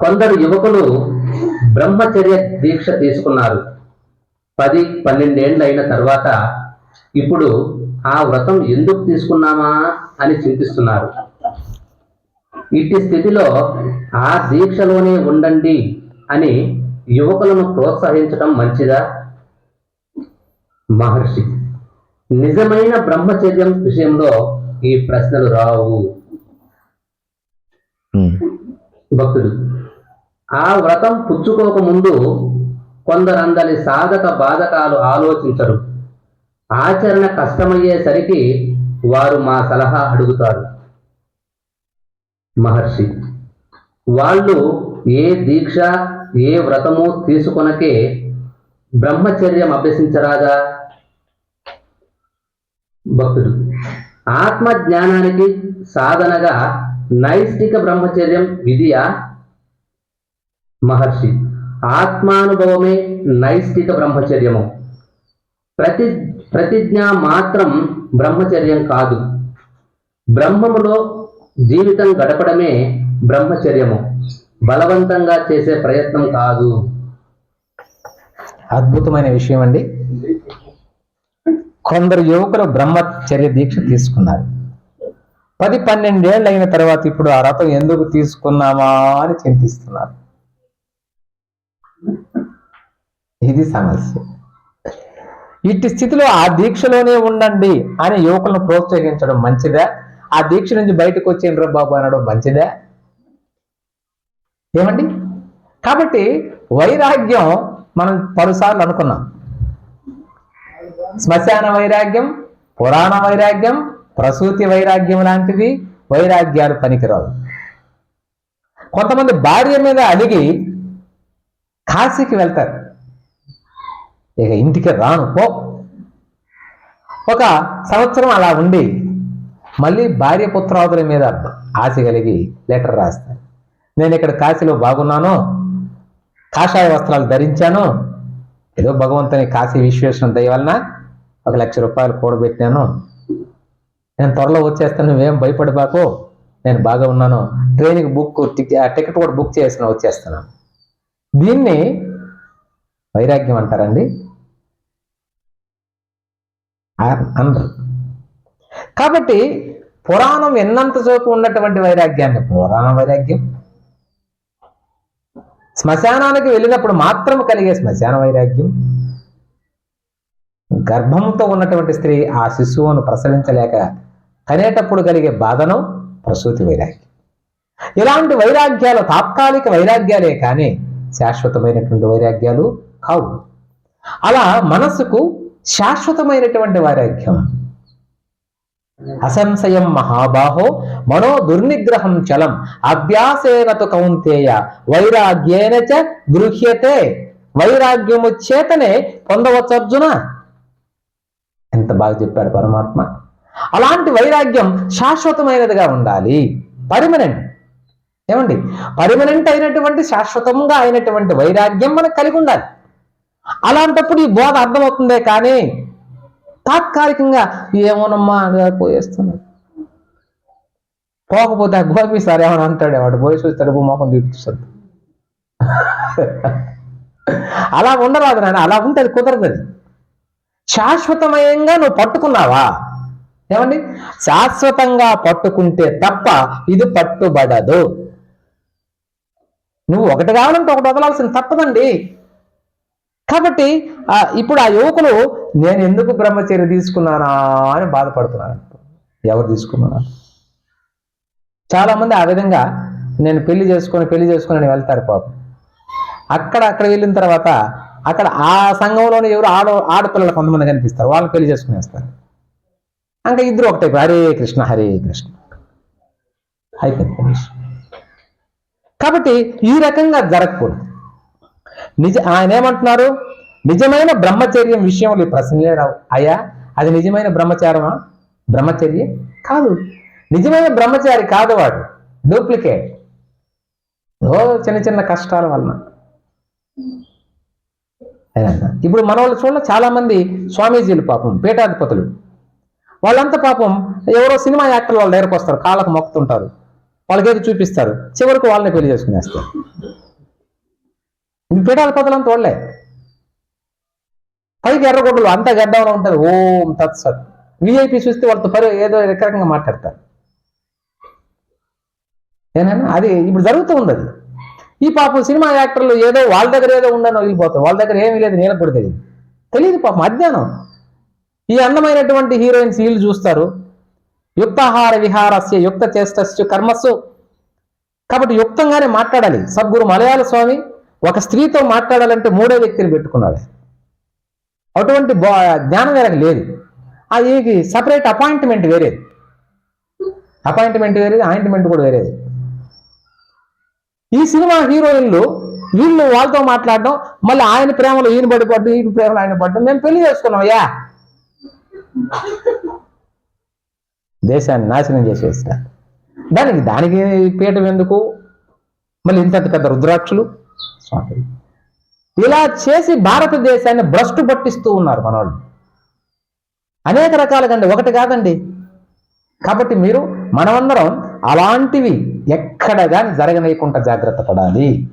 కొందరు యువకులు బ్రహ్మచర్య దీక్ష తీసుకున్నారు. పది పన్నెండేళ్ళు అయిన తర్వాత ఇప్పుడు ఆ వ్రతం ఎందుకు తీసుకున్నామా అని చింతిస్తున్నారు. ఇట్టి స్థితిలో ఆ దీక్షలోనే ఉండండి అని యువకులను ప్రోత్సహించడం మంచిదా? మహర్షి నిజమైన బ్రహ్మచర్యం విషయంలో ఈ ప్రశ్నలు రావు. భక్తుడు ఆ వ్రతం పుచ్చుకోక ముందు కొందరందరి సాధక బాధకాలు ఆలోచించరు. ఆచరణ కష్టమయ్యేసరికి వారు మా సలహా అడుగుతారు. మహర్షి వాళ్ళు ఏ దీక్ష ఏ వ్రతము తీసుకొనకే బ్రహ్మచర్యం అభ్యసించరాదా? భక్తుడు ఆత్మ జ్ఞానానికి సాధనగా నైష్టిక బ్రహ్మచర్యం విధియా? మహర్షి. ఆత్మానుభవమే నైష్ఠిక బ్రహ్మచర్యము. ప్రతి ప్రతిజ్ఞ మాత్రం బ్రహ్మచర్యం కాదు. బ్రహ్మములో జీవితం గడపడమే బ్రహ్మచర్యము. బలవంతంగా చేసే ప్రయత్నం కాదు. అద్భుతమైన విషయం అండి. కొందరు యువకులు బ్రహ్మచర్య దీక్ష తీసుకున్నారు. పది పన్నెండేళ్ళు అయిన తర్వాత ఇప్పుడు ఆ రథం ఎందుకు తీసుకున్నామా అని చింతిస్తున్నారు. ఇది సమస్య. ఇట్టి స్థితిలో ఆ దీక్షలోనే ఉండండి అని యువకులను ప్రోత్సహించడం మంచిదా? ఆ దీక్ష నుంచి బయటకు వచ్చేయండి బాబు అనడం మంచిదా? ఏమండి? కాబట్టి వైరాగ్యం మనం పలుసార్లు అనుకున్నాం. శ్మశాన వైరాగ్యం పురాణ వైరాగ్యం ప్రసూతి వైరాగ్యం లాంటివి వైరాగ్యాలు పనికిరావు. కొంతమంది భార్య మీద అడిగి కాశీకి వెళ్తారు. ఇక ఇంటికి రాను పో. ఒక సంవత్సరం అలా ఉండి మళ్ళీ భార్య పుత్రాదుల మీద ఆశ కలిగి లెటర్ రాస్తాను. నేను ఇక్కడ కాశీలో బాగున్నాను కాషాయ వస్త్రాలు ధరించాను ఏదో భగవంతుని కాశీ విశ్వేశ్వరం దయ వలన ఒక లక్ష రూపాయలు కూడబెట్టాను నేను త్వరలో వచ్చేస్తాను నువ్వేం భయపడబాకు నేను బాగా ఉన్నాను ట్రైన్కి బుక్ టికెట్ కూడా బుక్ చేసిన వచ్చేస్తున్నాను. దీన్ని వైరాగ్యం అంటారండి. అనరు కాబట్టి పురాణం ఎన్నంత ఉన్నటువంటి వైరాగ్యాన్ని పురాణ వైరాగ్యం. శ్మశానానికి వెళ్ళినప్పుడు మాత్రం కలిగే శ్మశాన వైరాగ్యం. గర్భంతో ఉన్నటువంటి స్త్రీ ఆ శిశువును ప్రసవించలేక కనేటప్పుడు కలిగే బాధను ప్రసూతి వైరాగ్యం. ఇలాంటి వైరాగ్యాలు తాత్కాలిక వైరాగ్యాలే కానీ శాశ్వతమైనటువంటి వైరాగ్యాలు కావు. అలా మనస్సుకు శాశ్వతమైనటువంటి వైరాగ్యం. అసంశయం మహాబాహో మనో దుర్నిగ్రహం చలం అభ్యాసేనతు కౌంతేయ వైరాగ్యేన చ గృహ్యతే. వైరాగ్యము చేతనే పొందవచ్చు అర్జున. ఎంత బాగా చెప్పాడు పరమాత్మ. అలాంటి వైరాగ్యం శాశ్వతమైనదిగా ఉండాలి. పర్మనెంట్ ఏమండి? పర్మనెంట్ అయినటువంటి శాశ్వతంగా అయినటువంటి వైరాగ్యం మనకు కలిగి ఉండాలి. అలాంటప్పుడు ఈ బోధ అర్థమవుతుందే కానీ తాత్కాలికంగా ఏమోనమ్మా అని పోయేస్తున్నాడు. పోకపోతే ఆ గోపి సార్ ఏమైనా అంటాడే? వాడు పోయి చూస్తాడు మోహం చూపిస్తాడు. అలా ఉండరాదు నాయన అలా ఉంటే అది కుదరదు అది శాశ్వతమయంగా నువ్వు పట్టుకున్నావా? ఏమండి? శాశ్వతంగా పట్టుకుంటే తప్ప ఇది పట్టుబడదు. నువ్వు ఒకటి కావాలంటే ఒకటి వదలాల్సింది తప్పదండి. కాబట్టి ఇప్పుడు ఆ యువకులు నేను ఎందుకు బ్రహ్మచర్య తీసుకున్నానా అని బాధపడుతున్నాను ఎవరు తీసుకున్నానా చాలామంది ఆ విధంగా నేను పెళ్ళి చేసుకొని పెళ్ళి చేసుకుని అని వెళ్తారు పాపం. అక్కడ అక్కడ వెళ్ళిన తర్వాత అక్కడ ఆ సంఘంలోనే ఎవరు ఆడ ఆడపిల్లలు కొంతమంది కనిపిస్తారు. వాళ్ళని పెళ్ళి చేసుకునేస్తారు ఇంకా ఇద్దరు ఒకటే హరే కృష్ణ హరే కృష్ణ. అయిపోయింది. కాబట్టి ఈ రకంగా జరగకూడదు. నిజ ఆయన ఏమంటున్నారు? నిజమైన బ్రహ్మచర్యం విషయంలో ఈ ప్రశ్నలే రావు. అయ్యా అది నిజమైన బ్రహ్మచారమా? బ్రహ్మచర్య కాదు. నిజమైన బ్రహ్మచారి కాదు వాడు. డూప్లికేట్ ఓ చిన్న చిన్న కష్టాల వలన. ఇప్పుడు మన వాళ్ళు చూడ చాలా మంది స్వామీజీలు పాపం పీఠాధిపతులు. వాళ్ళంతా పాపం ఎవరో సినిమా యాక్టర్లు వాళ్ళు దగ్గరకు వస్తారు కాళ్ళకు మొక్కుతుంటారు. వాళ్ళకేదో చూపిస్తారు. చివరికి వాళ్ళని పెళ్ళి చేసుకునేస్తారు ఇది పీఠాల పదలం తోడలే పైకి ఎర్రగొడ్డలు అంతా గడ్డంలో ఉంటుంది ఓం తత్సత్ విఐపి చూస్తే వాళ్ళతో పరి ఏదో రకరకంగా మాట్లాడతారు. ఏనైనా అది ఇప్పుడు జరుగుతూ ఉంది అది ఈ పాపం సినిమా యాక్టర్లు ఏదో వాళ్ళ దగ్గర ఏదో ఉండని వెళ్ళిపోతారు వాళ్ళ దగ్గర ఏమీ లేదు నేను కూడా తెలియదు. తెలియదు పాపం అజ్ఞానం. ఈ అందమైనటువంటి హీరోయిన్స్ వీళ్ళు చూస్తారు. యుక్తాహార విహారస్య యుక్త చేష్టస్య కర్మస్సు. కాబట్టి యుక్తంగానే మాట్లాడాలి. సద్గురు మలయాళ స్వామి ఒక స్త్రీతో మాట్లాడాలంటే మూడో వ్యక్తిని పెట్టుకున్నాడు. అటువంటి జ్ఞానం వేరకు లేదు. ఆ సపరేట్ అపాయింట్మెంట్ వేరేది అపాయింట్మెంట్ వేరేది ఆయింట్మెంట్ కూడా వేరేది. ఈ సినిమా హీరోయిన్లు వీళ్ళు వాళ్ళతో మాట్లాడడం మళ్ళీ ఆయన ప్రేమలో ఈయన పడిపడ్డం ఈయన ప్రేమలో ఆయన పడ్డం మేము పెళ్ళి చేసుకున్నాం అయ్యా దేశాన్ని నాశనం చేసేసిన. దానికి దానికి పీఠం ఎందుకు? మళ్ళీ ఇంత పెద్ద రుద్రాక్షలు? స్వామి. ఇలా చేసి భారతదేశాన్ని భ్రష్టు పట్టిస్తూ ఉన్నారు మనవాళ్ళు. అనేక రకాలుగా అండి. ఒకటి కాదండి. కాబట్టి మీరు మనమందరం అలాంటివి ఎక్కడ కానీ జరగనీయకుండా జాగ్రత్త పడాలి.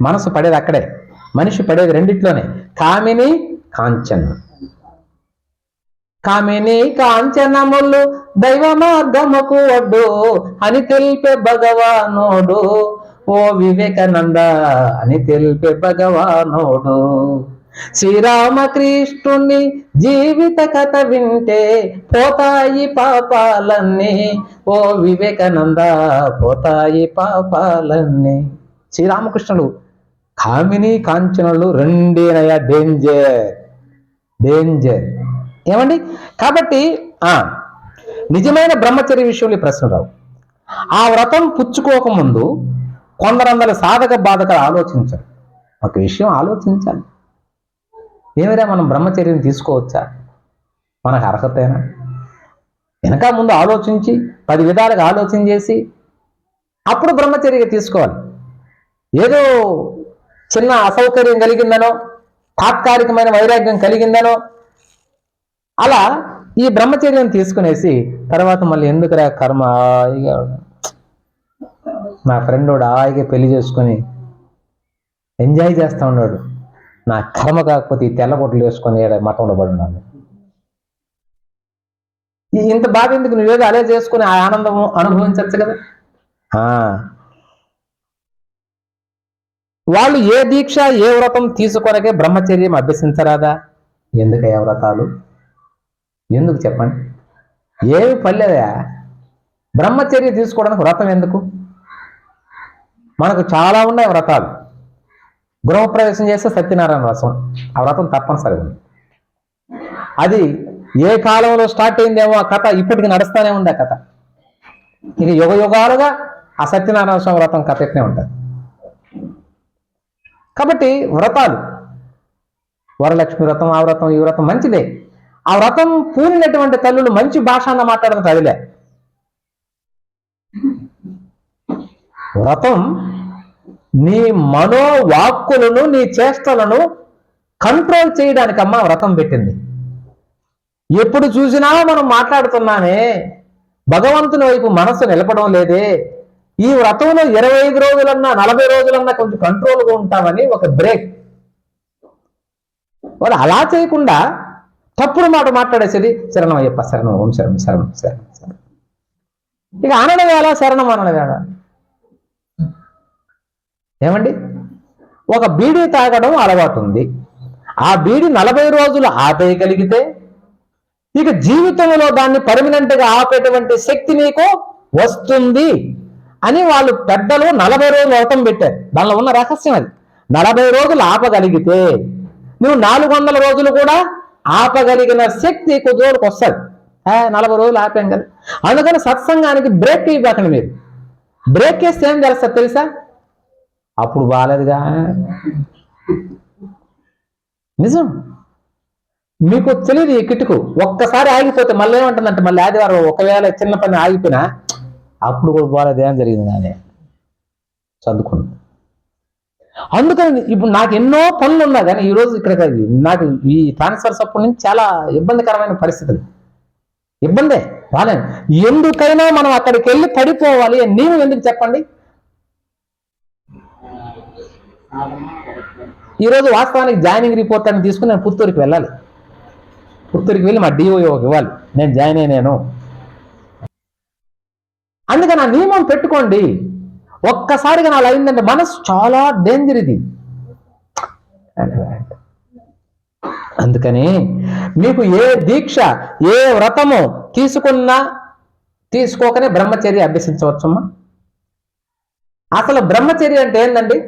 మనసు పడేది అక్కడే. మనిషి పడేది రెండిట్లోనే. కామిని కాంచన్. కామిని కాంచనములు దైవ మార్గముకు ఒడ్డు అని తెలిపే భగవానోడు. ఓ వివేకానంద అని తెలిపే భగవానోడు. శ్రీరామకృష్ణుని జీవిత కథ వింటే పోతాయి పాపాలన్నీ. ఓ వివేకానంద పోతాయి పాపాలన్నీ. శ్రీరామకృష్ణుడు కామిని కాంచనులు రెండేనయ్యా డేంజర్ డేంజర్. ఏమండి? కాబట్టి నిజమైన బ్రహ్మచర్య విషయంలో ప్రశ్న రావు. ఆ వ్రతం పుచ్చుకోకముందు కొందరందరి సాధక బాధకలు ఆలోచించారు. ఒక విషయం ఆలోచించాలి. ఏమైనా మనం బ్రహ్మచర్యం తీసుకోవచ్చా? మనకు అర్హతేనా? వెనక ముందు ఆలోచించి పది విధాలుగా ఆలోచన చేసి అప్పుడు బ్రహ్మచర్య తీసుకోవాలి. ఏదో చిన్న అసౌకర్యం కలిగిందనో తాత్కాలికమైన వైరాగ్యం కలిగిందనో అలా ఈ బ్రహ్మచర్యం తీసుకునేసి తర్వాత మళ్ళీ ఎందుకురా కర్మ? హాయిగా నా ఫ్రెండ్ వాడు హాయిగా పెళ్ళి చేసుకొని ఎంజాయ్ చేస్తా ఉన్నాడు. నా కర్మ కాకపోతే ఈ తెల్లబొట్లు వేసుకొని మఠంలో పడున్నాను ఇంత బాధ ఎందుకు? నువ్వేదో అదే చేసుకుని ఆ ఆనందం అనుభవించవచ్చు కదా. ఆ. వాళ్ళు ఏ దీక్ష ఏ వ్రతం తీసుకొనకే బ్రహ్మచర్యం అభ్యసించరాదా? ఎందుకయ్యా వ్రతాలు? ఎందుకు చెప్పండి? ఏమి పర్లేదా బ్రహ్మచర్య తీసుకోవడానికి వ్రతం ఎందుకు? మనకు చాలా ఉన్నాయి వ్రతాలు. గృహప్రవేశం చేస్తే సత్యనారాయణ వ్రతం. ఆ వ్రతం తప్పనిసరి ఉంది. అది ఏ కాలంలో స్టార్ట్ అయిందేమో ఆ కథ ఇప్పటికి నడుస్తూనే ఉంది ఆ కథ. ఇక యుగ యుగాలుగా ఆ సత్యనారాయణ స్వామి వ్రతం కథ ఎట్నే ఉంటుంది. కాబట్టి వ్రతాలు. వరలక్ష్మి వ్రతం ఆ వ్రతం ఈ వ్రతం మంచిదే. ఆ వ్రతం పూనినటువంటి తల్లులు మంచి భాష అన్న మాట్లాడడం చదిలే వ్రతం నీ మనోవాక్కులను నీ చేష్టలను కంట్రోల్ చేయడానికి అమ్మ వ్రతం పెట్టింది. ఎప్పుడు చూసినా మనం మాట్లాడుతున్నానే భగవంతుని వైపు మనస్సు నిలపడం లేదే. ఈ వ్రతంలో ఇరవై ఐదు రోజులన్నా నలభై రోజులన్నా కొంచెం కంట్రోల్గా ఉంటామని ఒక బ్రేక్ వాళ్ళు అలా చేయకుండా తప్పుడు మాట మాట్లాడేసేది శరణం అయ్యప్ప శరణం ఓం శరణం శరణం శరణం శరణం. ఇక అనడం వేళ శరణం అనడం వేళ. ఏమండి? ఒక బీడీ తాగడం అలవాటు ఉంది ఆ బీడీ నలభై రోజులు ఆపేయగలిగితే ఇక జీవితంలో దాన్ని పర్మనెంట్గా ఆపేటువంటి శక్తి నీకు వస్తుంది అని వాళ్ళు పెద్దలు నలభై రోజులు వ్రతం పెట్టారు. దానిలో ఉన్న రహస్యం అది. నలభై రోజులు ఆపగలిగితే నువ్వు నాలుగు వందల రోజులు కూడా ఆపగలిగిన శక్తి కొద్ది రోజులకు వస్తుంది నలభై రోజులు ఆపాం కదా. అందుకని సత్సంగానికి బ్రేక్ ఇవ్వకండి మీరు. బ్రేక్ వేస్తే ఏం తెలుస్తుంది తెలుసా? అప్పుడు బాగాలేదుగా నిజం? మీకు తెలియదు ఈ కిటుకు. ఒక్కసారి ఆగిపోతే మళ్ళీ ఏమంటుందంటే మళ్ళీ ఆదివారం ఒకవేళ చిన్న పని ఆగిపోయినా అప్పుడు కూడా బాగాలేదు ఏం జరిగింది కానీ చదువుకోండి అందుకని ఇప్పుడు నాకు ఎన్నో పనులు ఉన్నాయి కానీ ఈ రోజు ఇక్కడ నాకు ఈ ట్రాన్స్ఫర్స్ అప్పటి నుంచి చాలా ఇబ్బందికరమైన పరిస్థితులు. ఇబ్బందే రాలేను. ఎందుకైనా మనం అక్కడికి వెళ్ళి పడిపోవాలి అని నేను ఎందుకు చెప్పండి? ఈరోజు వాస్తవానికి జాయినింగ్ రిపోర్ట్ అని తీసుకుని నేను పుత్తూరుకి వెళ్ళాలి. పుత్తూరుకి వెళ్ళి మా డిఓకి ఇవ్వాలి. నేను జాయిన్ అయినాను అందుకని ఆ నియమం పెట్టుకోండి. ఒక్కసారిగా నాలో అయిందంటే మనసు చాలా డేంజర్ ఇది. అందుకని మీకు ఏ దీక్ష ఏ వ్రతము తీసుకున్నా తీసుకోకనే బ్రహ్మచర్య అభ్యసించవచ్చమ్మా. అసలు బ్రహ్మచర్య అంటే ఏందండి?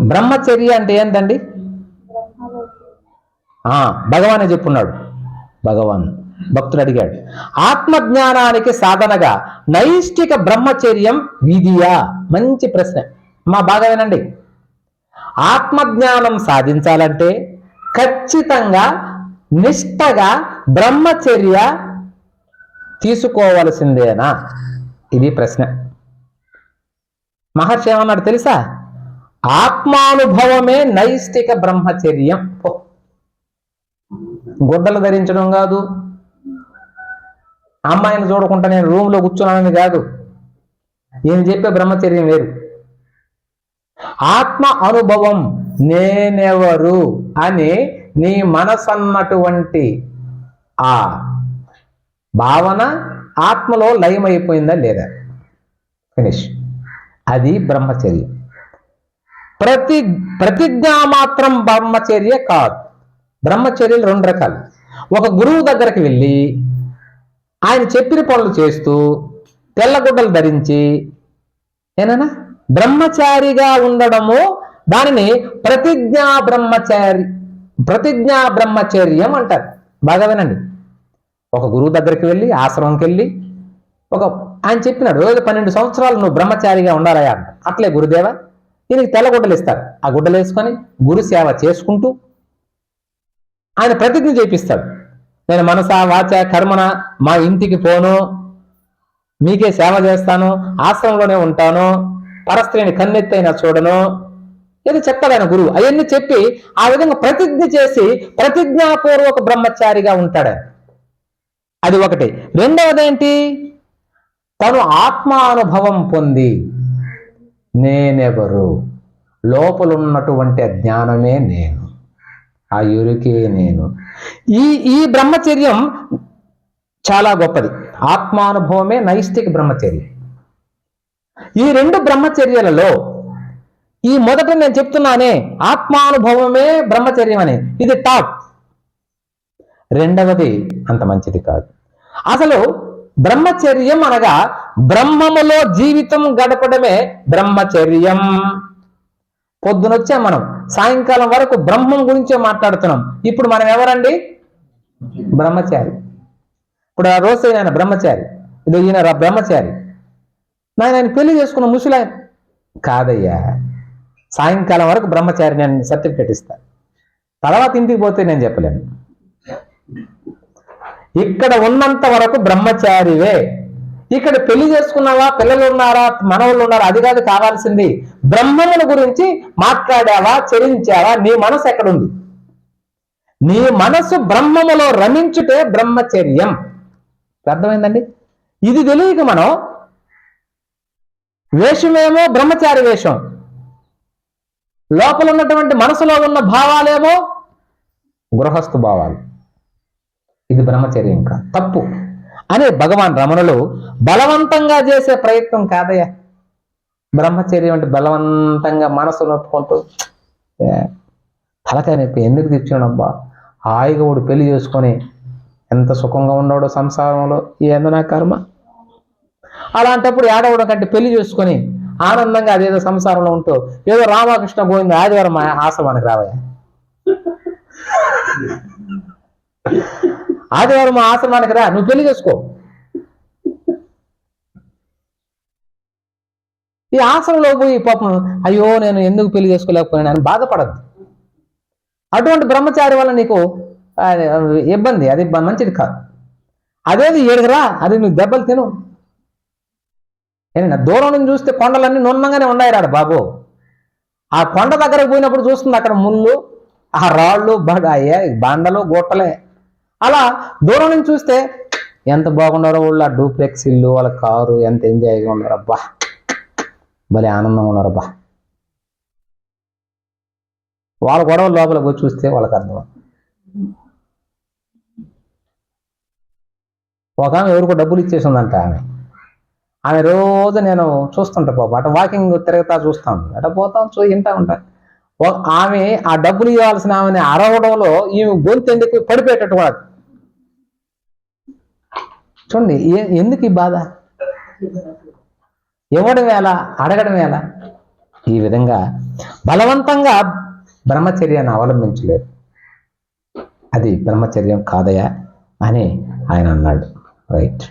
బ్రహ్మచర్య అంటే ఏందండి? భగవానే చెప్పున్నాడు. భగవాన్. భక్తుడు అడిగాడు ఆత్మజ్ఞానానికి సాధనగా నైష్టిక బ్రహ్మచర్యం విధియా? మంచి ప్రశ్న. మా బాగా వినండి. ఆత్మజ్ఞానం సాధించాలంటే ఖచ్చితంగా నిష్టగా బ్రహ్మచర్య తీసుకోవలసిందేనా? ఇది ప్రశ్న. మహర్షి ఏమన్నాడు తెలుసా? ఆత్మానుభవమే నైష్టిక బ్రహ్మచర్యం. గుడ్డలు ధరించడం కాదు అమ్మాయిని చూడకుండా నేను రూమ్లో కూర్చున్నానని కాదు. ఏం చెప్పే బ్రహ్మచర్యం వేరు. ఆత్మ అనుభవం నేనెవరు అని నీ మనసన్నటువంటి ఆ భావన ఆత్మలో లయమైపోయిందా లేదా? ఫినిష్ అది బ్రహ్మచర్య. ప్రతి ప్రతిజ్ఞ మాత్రం బ్రహ్మచర్య కాదు. బ్రహ్మచర్యలు రెండు రకాలు. ఒక గురువు దగ్గరికి వెళ్ళి ఆయన చెప్పిన పనులు చేస్తూ తెల్లగుడ్డలు ధరించి ఏనా బ్రహ్మచారిగా ఉండడము దానిని ప్రతిజ్ఞా బ్రహ్మచారి ప్రతిజ్ఞా బ్రహ్మచర్యం అంటారు. బాగా వినండి. ఒక గురువు దగ్గరికి వెళ్ళి ఆశ్రమంకి వెళ్ళి ఒక ఆయన చెప్పినాడు రోజు పన్నెండు సంవత్సరాలు నువ్వు బ్రహ్మచారిగా ఉండాలయ్యా అట్లే గురుదేవ దీనికి తెల్ల గుడ్డలు ఇస్తారు. ఆ గుడ్డలు వేసుకొని గురు సేవ చేసుకుంటూ ఆయన ప్రతిజ్ఞ చేపిస్తాడు. నేను మనస వాచ కర్మన మా ఇంటికి పోను. మీకే సేవ చేస్తాను ఆశ్రమంలోనే ఉంటాను. పరస్త్రీని కన్నెత్తైనా చూడను. ఇది చెప్తాడు ఆయన గురువు. అవన్నీ చెప్పి ఆ విధంగా ప్రతిజ్ఞ చేసి ప్రతిజ్ఞాపూర్వక బ్రహ్మచారిగా ఉంటాడు. అది ఒకటి. రెండవది ఏంటి తను ఆత్మానుభవం పొంది నేనెవరు? లోపలున్నటువంటి జ్ఞానమే నేను. ఆ ఎరుకే నేను. ఈ ఈ బ్రహ్మచర్యం చాలా గొప్పది. ఆత్మానుభవమే నైష్టిక బ్రహ్మచర్యం. ఈ రెండు బ్రహ్మచర్యలలో ఈ మొదట నేను చెప్తున్నానే ఆత్మానుభవమే బ్రహ్మచర్యం అని ఇది టాప్ రెండవది అంత మంచిది కాదు. అసలు బ్రహ్మచర్యం అనగా బ్రహ్మములో జీవితం గడపడమే బ్రహ్మచర్యం. పొద్దునొచ్చే మనం సాయంకాలం వరకు బ్రహ్మం గురించే మాట్లాడుతున్నాం. ఇప్పుడు మనం ఎవరండి? బ్రహ్మచారి. ఇప్పుడు ఆ రోజు ఆయన బ్రహ్మచారి. ఇది ఈయన బ్రహ్మచారి. నాయన ఆయన పెళ్ళి చేసుకున్న ముసలాయన. కాదయ్యా సాయంకాలం వరకు బ్రహ్మచారి నేను సర్టిఫికేట్ ఇస్తాను తర్వాత ఇంటికి పోతే నేను చెప్పలేను. ఇక్కడ ఉన్నంత వరకు బ్రహ్మచారివే. ఇక్కడ పెళ్ళి చేసుకున్నావా పిల్లలు ఉన్నారా మనవులు ఉన్నారా? అది కాదు కావాల్సింది బ్రహ్మముల గురించి మాట్లాడావా చరించావా? నీ మనసు ఎక్కడుంది? నీ మనసు బ్రహ్మములో రమించుటే బ్రహ్మచర్యం. అర్థమైందండి? ఇది తెలియక మనం వేషమేమో బ్రహ్మచారి వేషం. లోపల ఉన్నటువంటి మనసులో ఉన్న భావాలేమో గృహస్థు భావాలు. ఇది బ్రహ్మచర్యం కా తప్పు. అని భగవాన్ రమణులు బలవంతంగా చేసే ప్రయత్నం కాదయ్యా. బ్రహ్మచర్యం అంటే బలవంతంగా మనసు నొప్పుకుంటూ తలకాయ నొప్పి ఎందుకు తెచ్చాడబ్బా హాయిగా వాడు పెళ్ళి చేసుకొని ఎంత సుఖంగా ఉన్నాడో సంసారంలో ఏందో నా కర్మ? అలాంటప్పుడు ఏడవడం కంటే పెళ్ళి చేసుకొని ఆనందంగా అదేదో సంసారంలో ఉంటూ ఏదో రామకృష్ణ గోవింద ఆదివారం ఆశ మనకు రావయ్యా. ఆదివారం మా ఆశ్రమానికి రా నువ్వు పెళ్ళి చేసుకో. ఈ ఆశ్రమంలో పోయి పాపం అయ్యో నేను ఎందుకు పెళ్ళి చేసుకోలేకపోయాను అని బాధపడద్దు. అటువంటి బ్రహ్మచారి వల్ల నీకు ఇబ్బంది అది మంచిది కాదు. అదేది ఏడుగురా అది నువ్వు దెబ్బలు తిను. ఏనా దూరం నుంచి చూస్తే కొండలన్నీ నున్నంగానే ఉన్నాయి రాడు బాబు. ఆ కొండ దగ్గరకు పోయినప్పుడు చూస్తుంది అక్కడ ముళ్ళు ఆ రాళ్ళు బాగా బండలు గుట్టలే. అలా దూరం నుంచి చూస్తే ఎంత బాగున్నారో వాళ్ళు ఆ డూప్లెక్స్ ఇల్లు వాళ్ళ కారు ఎంత ఎంజాయ్గా ఉన్నారు అబ్బా. భలే ఆనందంగా ఉన్నారు అబ్బా. వాళ్ళ గొడవ లోపల పోయి చూస్తే వాళ్ళకి అర్థం ఒక ఆమె ఎవరికో డబ్బులు ఇచ్చేసిందంట ఆమె. ఆమె రోజు నేను చూస్తుంటా పాప. అటు వాకింగ్ తిరగతా చూస్తాం అట పోతాం చూ వింటా ఉంటా. ఆమె ఆ డబ్బులు ఇవ్వాల్సిన ఆమెని అరవడంలో ఈమె గొంతు ఎందుకు పడిపోయేటట్టు కూడా చూడండి ఎందుకు ఈ బాధ? ఇవ్వడం ఎలా అడగడం ఎలా ఈ విధంగా బలవంతంగా బ్రహ్మచర్యాన్ని అవలంబించలేదు. అది బ్రహ్మచర్యం కాదయా? అని ఆయన అన్నాడు. రైట్.